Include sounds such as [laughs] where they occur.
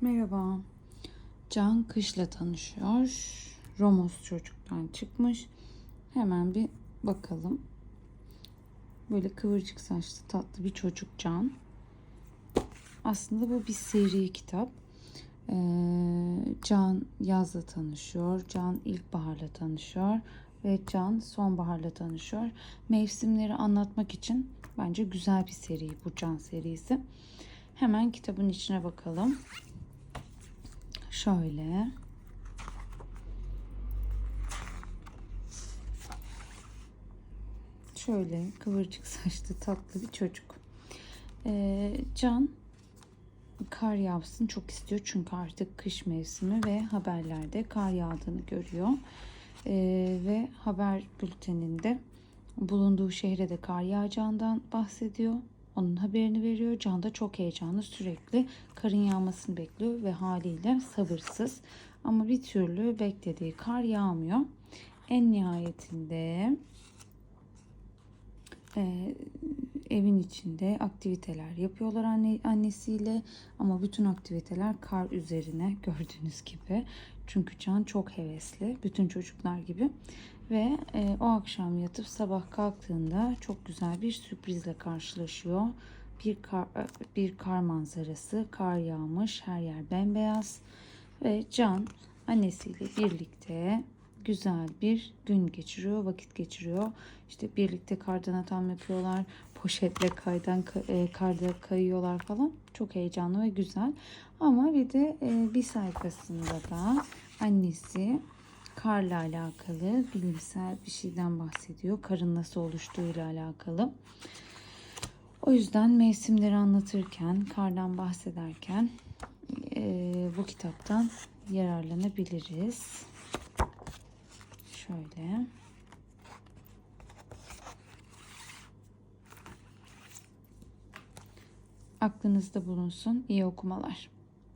Merhaba. Can kışla tanışıyor. Romos çocuktan çıkmış. Hemen bir bakalım. Böyle kıvırcık saçlı tatlı bir çocuk Can. Aslında bu bir seri kitap. Ee, Can yazla tanışıyor. Can ilkbaharla tanışıyor. Ve Can sonbaharla tanışıyor. Mevsimleri anlatmak için bence güzel bir seri bu Can serisi. Hemen kitabın içine bakalım. Şöyle. Şöyle kıvırcık [laughs] saçlı tatlı bir çocuk. Ee, Can kar yağsın çok istiyor çünkü artık kış mevsimi ve haberlerde kar yağdığını görüyor. Ee, ve haber bülteninde bulunduğu şehre de kar yağacağından bahsediyor. Onun haberini veriyor. Can da çok heyecanlı sürekli karın yağmasını bekliyor ve haliyle sabırsız. Ama bir türlü beklediği kar yağmıyor. En nihayetinde e, evin içinde aktiviteler yapıyorlar anne, annesiyle ama bütün aktiviteler kar üzerine [laughs] gördüğünüz gibi. Çünkü Can çok hevesli bütün çocuklar gibi ve e, o akşam yatıp sabah kalktığında çok güzel bir sürprizle karşılaşıyor. Bir kar, bir kar manzarası, kar yağmış, her yer bembeyaz ve Can annesiyle birlikte güzel bir gün geçiriyor, vakit geçiriyor. İşte birlikte kardan atam yapıyorlar, poşetle kaydan e, karda kayıyorlar falan. Çok heyecanlı ve güzel. Ama bir de e, bir sayfasında da annesi karla alakalı bilimsel bir şeyden bahsediyor. Karın nasıl oluştuğuyla alakalı. O yüzden mevsimleri anlatırken, kardan bahsederken e, bu kitaptan yararlanabiliriz. Şöyle. Aklınızda bulunsun. İyi okumalar.